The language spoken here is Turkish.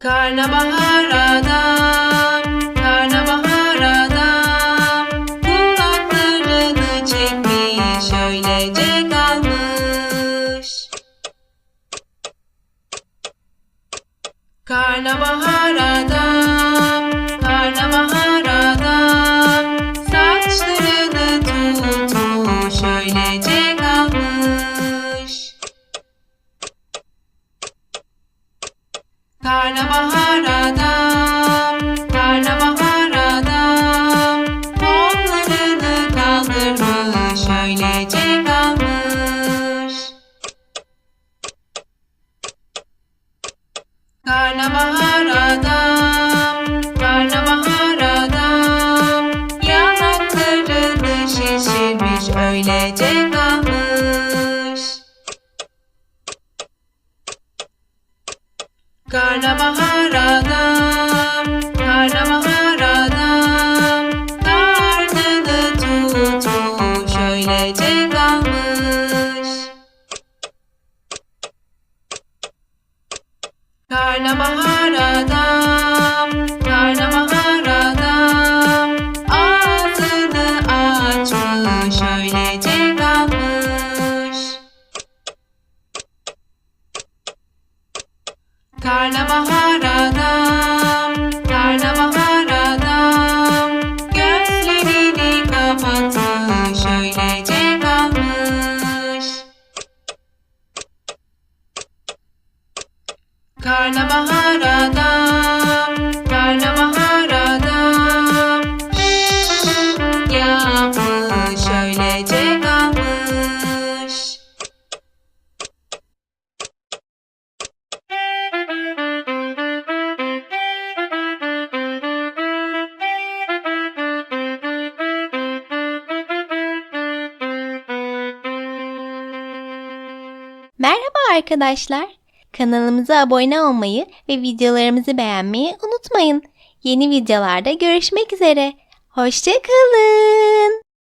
Karnabahar adam, karnabahar adam. Kulaklarını çekmiş, öylece kalmış. Karnabahar adam, karnabahar adam. Saçlarını tutmuş, öylece कालमहारागा Merhaba arkadaşlar. Kanalımıza abone olmayı ve videolarımızı beğenmeyi unutmayın. Yeni videolarda görüşmek üzere. Hoşçakalın.